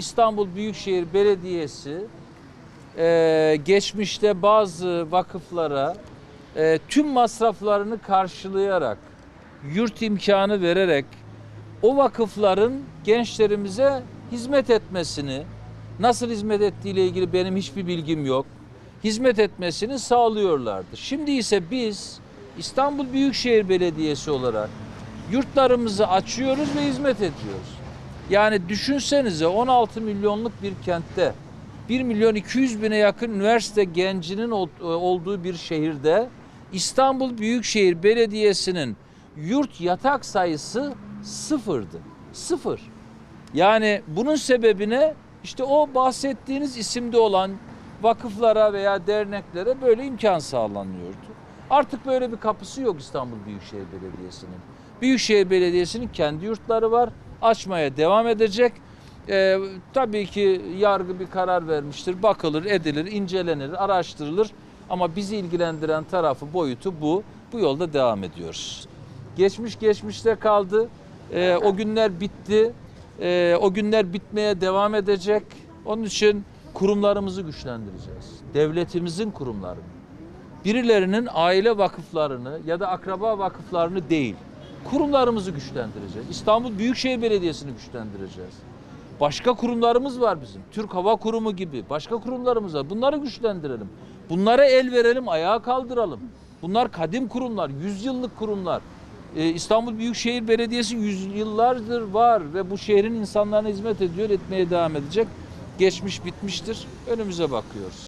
İstanbul Büyükşehir Belediyesi e, geçmişte bazı vakıflara e, tüm masraflarını karşılayarak, yurt imkanı vererek o vakıfların gençlerimize hizmet etmesini, nasıl hizmet ettiğiyle ilgili benim hiçbir bilgim yok. Hizmet etmesini sağlıyorlardı. Şimdi ise biz İstanbul Büyükşehir Belediyesi olarak yurtlarımızı açıyoruz ve hizmet ediyoruz. Yani düşünsenize 16 milyonluk bir kentte 1 milyon 200 bine yakın üniversite gencinin ol- olduğu bir şehirde İstanbul Büyükşehir Belediyesi'nin yurt yatak sayısı sıfırdı. Sıfır. Yani bunun sebebine işte o bahsettiğiniz isimde olan vakıflara veya derneklere böyle imkan sağlanıyordu. Artık böyle bir kapısı yok İstanbul Büyükşehir Belediyesi'nin. Büyükşehir Belediyesi'nin kendi yurtları var. Açmaya devam edecek. Ee, tabii ki yargı bir karar vermiştir. Bakılır, edilir, incelenir, araştırılır. Ama bizi ilgilendiren tarafı, boyutu bu. Bu yolda devam ediyoruz. Geçmiş geçmişte kaldı. Ee, o günler bitti. Ee, o günler bitmeye devam edecek. Onun için kurumlarımızı güçlendireceğiz. Devletimizin kurumlarını. Birilerinin aile vakıflarını ya da akraba vakıflarını değil, kurumlarımızı güçlendireceğiz. İstanbul Büyükşehir Belediyesi'ni güçlendireceğiz. Başka kurumlarımız var bizim. Türk Hava Kurumu gibi başka kurumlarımız var. Bunları güçlendirelim. Bunlara el verelim, ayağa kaldıralım. Bunlar kadim kurumlar, yüzyıllık kurumlar. Ee, İstanbul Büyükşehir Belediyesi yüzyıllardır var ve bu şehrin insanlarına hizmet ediyor, etmeye devam edecek. Geçmiş bitmiştir. Önümüze bakıyoruz.